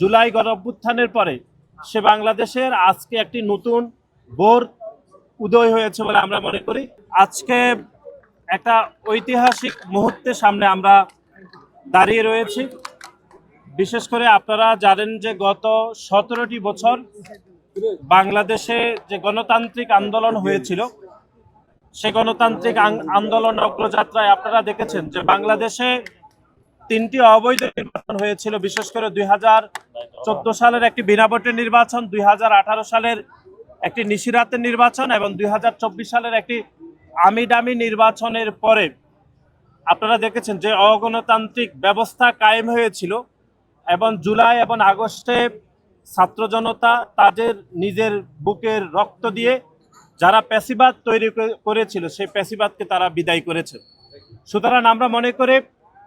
জুলাই গণ অভ্যুত্থানের পরে সে বাংলাদেশের আজকে একটি নতুন বোর উদয় হয়েছে বলে আমরা মনে করি। আজকে একটা ঐতিহাসিক মুহূর্তের সামনে আমরা দাঁড়িয়ে রয়েছি। বিশেষ করে আপনারা জানেন যে গত সতেরোটি বছর বাংলাদেশে যে গণতান্ত্রিক আন্দোলন হয়েছিল, সে গণতান্ত্রিক আন্দোলন অগ্রযাত্রায় আপনারা দেখেছেন যে বাংলাদেশে তিনটি অবৈধ নির্বাচন হয়েছিল, বিশেষ করে দুই হাজার চোদ্দ সালের একটি বিনা ভোটের নির্বাচন, দুই হাজার আঠারো সালের একটি নিশিরাতের নির্বাচন এবং দুই হাজার চব্বিশ সালের একটি আমিডামি নির্বাচনের পরে আপনারা দেখেছেন যে অগণতান্ত্রিক ব্যবস্থা কায়েম হয়েছিল এবং জুলাই এবং আগস্টে ছাত্র জনতা তাদের নিজের বুকের রক্ত দিয়ে যারা প্যাসিবাদ তৈরি করে- করেছিল, সেই প্যাসিবাদকে তারা বিদায় করেছে। সুতরাং আমরা মনে করি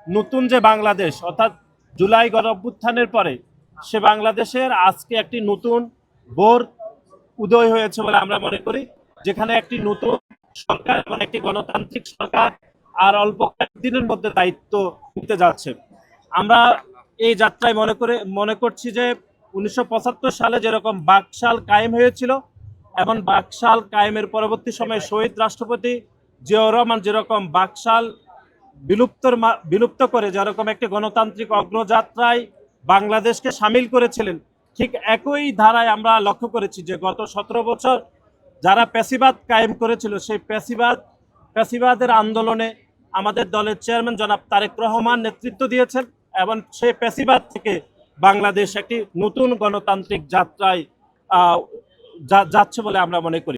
নতুন যে বাংলাদেশ, অর্থাৎ জুলাই গণ পরে সে বাংলাদেশের আজকে একটি নতুন বোর উদয় হয়েছে বলে আমরা মনে করি, যেখানে একটি নতুন সরকার এবং একটি গণতান্ত্রিক সরকার আর অল্প কয়েকদিনের মধ্যে দায়িত্ব নিতে যাচ্ছে। আমরা এই যাত্রায় মনে করে, মনে করছি যে উনিশশো পঁচাত্তর সালে যেরকম বাকশাল কায়েম হয়েছিল, এবং বাকশাল কায়েমের পরবর্তী সময়ে শহীদ রাষ্ট্রপতি জিয়াউর রহমান যেরকম বাকশাল বিলুপ্তর বিলুপ্ত করে যেরকম একটি গণতান্ত্রিক অগ্রযাত্রায় বাংলাদেশকে সামিল করেছিলেন, ঠিক একই ধারায় আমরা লক্ষ্য করেছি যে গত সতেরো বছর যারা প্যাসিবাদ কায়েম করেছিল, সেই প্যাসিবাদ, প্যাসিবাদের আন্দোলনে আমাদের দলের চেয়ারম্যান জনাব তারেক রহমান নেতৃত্ব দিয়েছেন এবং সেই প্যাসিবাদ থেকে বাংলাদেশ একটি নতুন গণতান্ত্রিক যাত্রায় যাচ্ছে বলে আমরা মনে করি।